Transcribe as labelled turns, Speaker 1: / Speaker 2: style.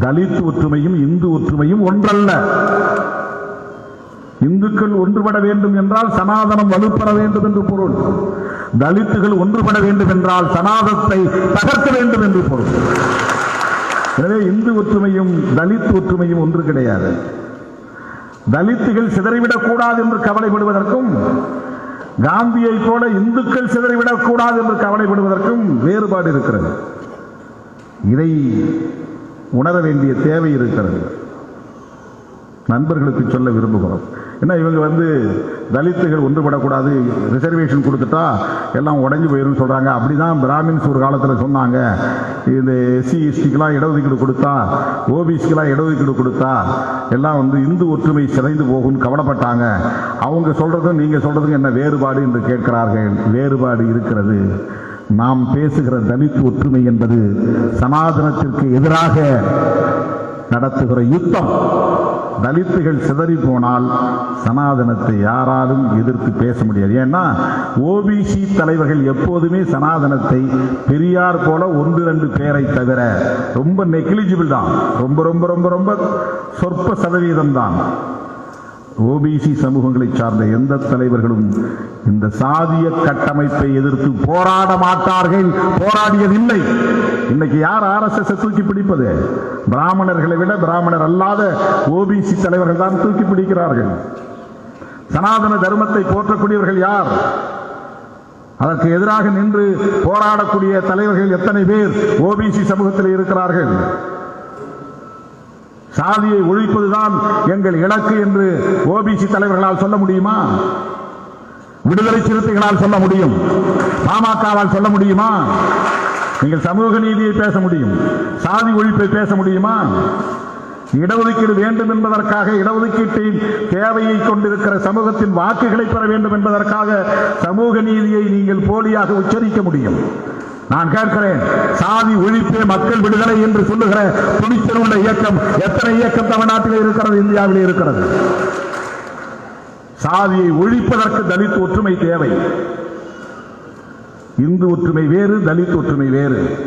Speaker 1: தலித் ஒற்றுமையும் இந்து ஒற்றுமையும் ஒன்றல்ல. இந்துக்கள் ஒன்றுபட வேண்டும் என்றால் சனாதனம் வலுப்பெற வேண்டும் என்று பொருள். தலித்துகள் ஒன்றுபட வேண்டும் என்றால் சனாதத்தை தகர்க்க வேண்டும் என்று பொருள். எனவே இந்து ஒற்றுமையும் தலித் ஒற்றுமையும் ஒன்று கிடையாது. தலித்துகள் சிதறிவிடக்கூடாது என்று கவலைப்படுவதற்கும் காந்தியை போல இந்துக்கள் சிதறிவிடக்கூடாது என்று கவலைப்படுவதற்கும் வேறுபாடு இருக்கிறது. இதை உணர வேண்டிய தேவை இருக்கிறது. நண்பர்களுக்கு சொல்ல விரும்புகிறோம். ஏன்னா இவங்க வந்து தலித்துகள் ஒன்றுபடக்கூடாது ரிசர்வேஷன் கொடுத்துட்டா எல்லாம் உடஞ்சி போயிடும் சொல்கிறாங்க அப்படி அப்படிதான் பிராமின்ஸ் ஒரு காலத்தில் சொன்னாங்க. இந்த எஸ்சி எஸ்டிக்கெலாம் இடஒதுக்கீடு கொடுத்தா ஓபிசிக்கெல்லாம் இடஒதுக்கீடு கொடுத்தா எல்லாம் வந்து இந்து ஒற்றுமை சிதைந்து போகும்னு கவலைப்பட்டாங்க. அவங்க சொல்கிறதும் நீங்கள் சொல்கிறதும் என்ன வேறுபாடு என்று கேட்கிறார்கள். வேறுபாடு இருக்கிறது. நாம் பேசுகிற தலித் ஒற்றுமை என்பது சனாதனத்திற்கு எதிராக நடத்துகிற யுத்தம். தலித்துகள் சிதறி போனால் சனாதனத்தை யாராலும் எதிர்த்து பேச முடியாது. ஏன்னா ஓபிசி தலைவர்கள் எப்போதுமே சனாதனத்தை பெரியார் போல ஒன்று ரெண்டு பேரை தவிர ரொம்ப நெக்லிஜிபிள் தான். ரொம்ப ரொம்ப ரொம்ப ரொம்ப சொற்ப சதவீதம் தான் ஓபிசி சமூகங்களை சார்ந்த எந்த தலைவர்களும் இந்த சாதிய கட்டமைப்பை எதிர்த்து போராட மாட்டார்கள் போராடியதில்லை. இன்னைக்கு யார் ஆர்எஸ்எஸ் தூக்கி பிடிப்பது? பிராமணர்களை விட பிராமணர் அல்லாத ஓபிசி தலைவர்கள் தான் தூக்கி பிடிக்கிறார்கள். சனாதன தர்மத்தை போற்றக்கூடியவர்கள் யார்? அதற்கு எதிராக நின்று போராடக்கூடிய தலைவர்கள் எத்தனை பேர் ஓபிசி சமூகத்தில் இருக்கிறார்கள்? சாதியை ஒழிப்பதுதான் எங்கள் இலக்கு என்று ஓபிசி தலைவர்களால் சொல்ல முடியுமா? விடுதலை சிறுத்தைகளால் சொல்ல முடியும். பாமகவால் சொல்ல முடியுமா? நீங்கள் சமூக நீதியை பேச முடியும். சாதி ஒழிப்பை பேச முடியுமா? இடஒதுக்கீடு வேண்டும் என்பதற்காக இடஒதுக்கீட்டின் தேவையை கொண்டிருக்கிற சமூகத்தின் வாக்குகளை பெற வேண்டும் என்பதற்காக சமூக நீதியை நீங்கள் போலியாக உச்சரிக்க முடியும். நான் கேட்கிறேன் சாதி ஒழிப்பே மக்கள் விடுதலை என்று சொல்லுகிற துணிச்சல் உள்ள இயக்கம் எத்தனை இயக்கம் தமிழ்நாட்டில் இருக்கிறது இந்தியாவில் இருக்கிறது? சாதியை ஒழிப்பதற்கு தலித் ஒற்றுமை தேவை. இந்து ஒற்றுமை வேறு தலித் ஒற்றுமை வேறு.